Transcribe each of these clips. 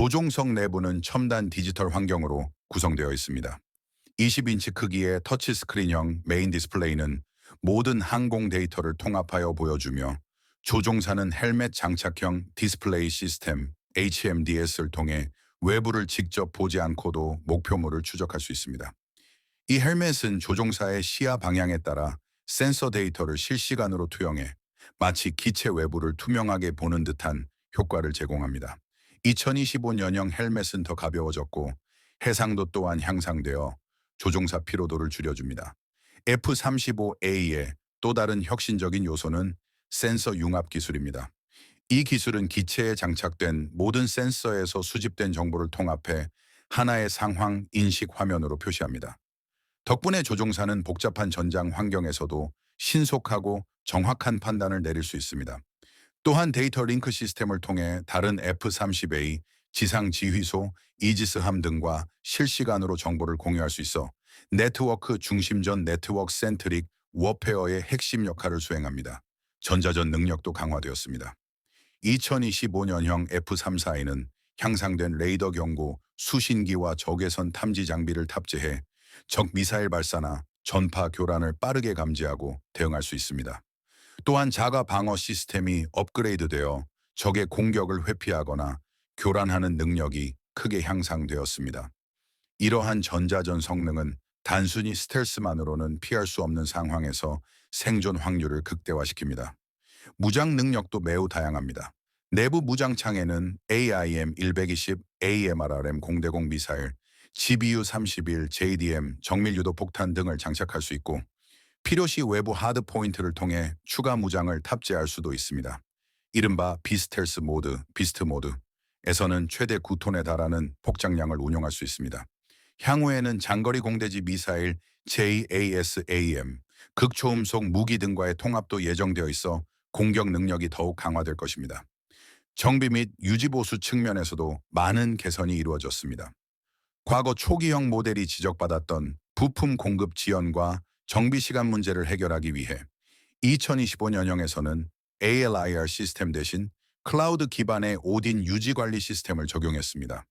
조종석 내부는 첨단 디지털 환경으로 구성되어 있습니다. 20인치 크기의 터치스크린형 메인 디스플레이는 모든 항공 데이터를 통합하여 보여주며 조종사는 헬멧 장착형 디스플레이 시스템 HMDS를 통해 외부를 직접 보지 않고도 목표물을 추적할 수 있습니다. 이 헬멧은 조종사의 시야 방향에 따라 센서 데이터를 실시간으로 투영해 마치 기체 외부를 투명하게 보는 듯한 효과를 제공합니다. 2025년형 헬멧은 더 가벼워졌고 해상도 또한 향상되어 조종사 피로도를 줄여줍니다. F-35A의 또 다른 혁신적인 요소는 센서 융합 기술입니다. 이 기술은 기체에 장착된 모든 센서에서 수집된 정보를 통합해 하나의 상황 인식 화면으로 표시합니다. 덕분에 조종사는 복잡한 전장 환경에서도 신속하고 정확한 판단을 내릴 수 있습니다. 또한 데이터 링크 시스템을 통해 다른 F-30A, 지상 지휘소, 이지스함 등과 실시간으로 정보를 공유할 수 있어 네트워크 중심전 네트워크 센트릭 워페어의 핵심 역할을 수행합니다. 전자전 능력도 강화되었습니다. 2025년형 F-34A는 향상된 레이더 경고, 수신기와 적외선 탐지 장비를 탑재해 적 미사일 발사나 전파 교란을 빠르게 감지하고 대응할 수 있습니다. 또한 자가 방어 시스템이 업그레이드되어 적의 공격을 회피하거나 교란하는 능력이 크게 향상되었습니다. 이러한 전자전 성능은 단순히 스텔스만으로는 피할 수 없는 상황에서 생존 확률을 극대화시킵니다. 무장 능력도 매우 다양합니다. 내부 무장창에는 AIM-120, AMRRM 공대공 미사일, GBU-31, JDM, 정밀유도 폭탄 등을 장착할 수 있고 필요시 외부 하드 포인트를 통해 추가 무장을 탑재할 수도 있습니다. 이른바 비스텔스 모드, 비스트 모드에서는 최대 9톤에 달하는 폭장량을 운용할 수 있습니다. 향후에는 장거리 공대지 미사일 JASAM, 극초음속 무기 등과의 통합도 예정되어 있어 공격 능력이 더욱 강화될 것입니다. 정비 및 유지보수 측면에서도 많은 개선이 이루어졌습니다. 과거 초기형 모델이 지적받았던 부품 공급 지연과 정비 시간 문제를 해결하기 위해 2025년형에서는 ALIR 시스템 대신 클라우드 기반의 오딘 유지 관리 시스템을 적용했습니다.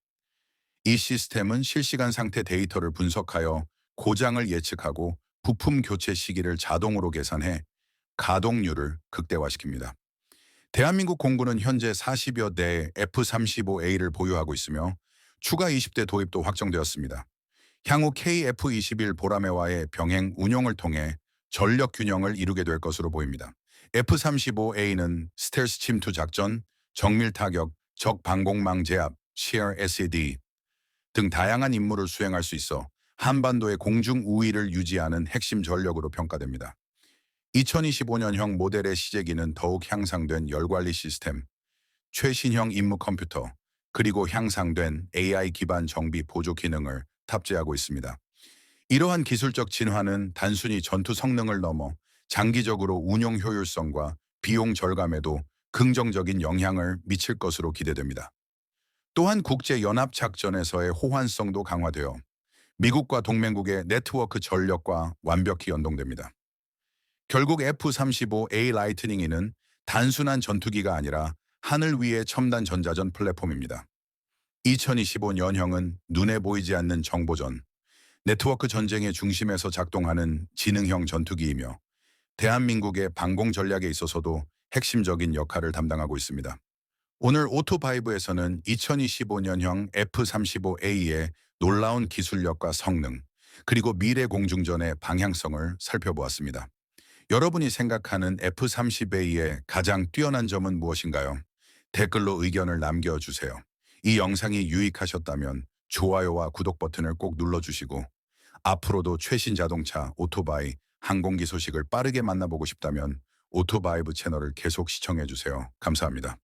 이 시스템은 실시간 상태 데이터를 분석하여 고장을 예측하고 부품 교체 시기를 자동으로 계산해 가동률을 극대화시킵니다. 대한민국 공군은 현재 40여 대의 F-35A를 보유하고 있으며 추가 20대 도입도 확정되었습니다. 향후 KF-21 보라매와의 병행 운용을 통해 전력 균형을 이루게 될 것으로 보입니다. F-35A는 스텔스 침투 작전, 정밀 타격, 적 방공망 제압, CRSD 등 다양한 임무를 수행할 수 있어 한반도의 공중 우위를 유지하는 핵심 전력으로 평가됩니다. 2025년형 모델의 시제기는 더욱 향상된 열관리 시스템, 최신형 임무 컴퓨터, 그리고 향상된 AI 기반 정비 보조 기능을 탑재하고 있습니다. 이러한 기술적 진화는 단순히 전투 성능을 넘어 장기적으로 운용 효율성과 비용 절감에도 긍정적인 영향을 미칠 것으로 기대됩니다. 또한 국제연합작전에서의 호환성도 강화되어 미국과 동맹국의 네트워크 전력과 완벽히 연동됩니다. 결국 F-35A 라이트닝이는 단순한 전투기가 아니라 하늘 위의 첨단 전자전 플랫폼입니다. 2025년형은 눈에 보이지 않는 정보전, 네트워크 전쟁의 중심에서 작동하는 지능형 전투기이며 대한민국의 방공 전략에 있어서도 핵심적인 역할을 담당하고 있습니다. 오늘 오토바이브에서는 2025년형 F-35A의 놀라운 기술력과 성능, 그리고 미래 공중전의 방향성을 살펴보았습니다. 여러분이 생각하는 F-30A의 가장 뛰어난 점은 무엇인가요? 댓글로 의견을 남겨주세요. 이 영상이 유익하셨다면 좋아요와 구독 버튼을 꼭 눌러주시고 앞으로도 최신 자동차, 오토바이, 항공기 소식을 빠르게 만나보고 싶다면 오토바이브 채널을 계속 시청해주세요. 감사합니다.